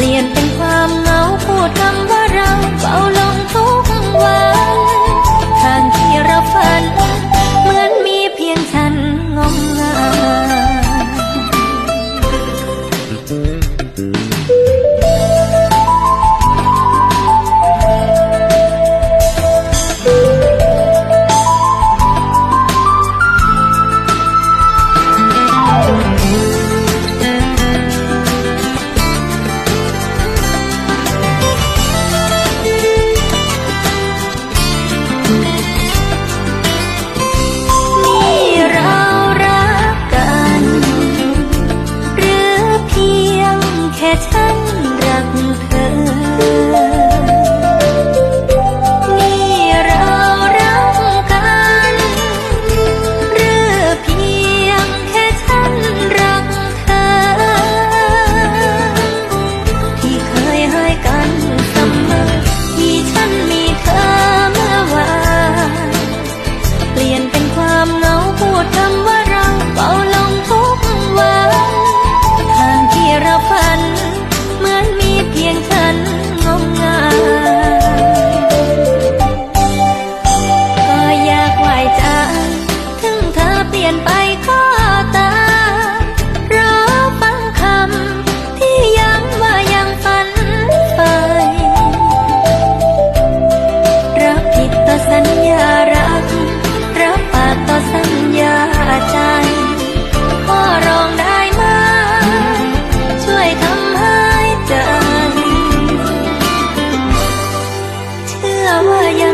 เปลี่ยนเป็นความเหงาพูดคำว่าเราเฝ้า can't 我呀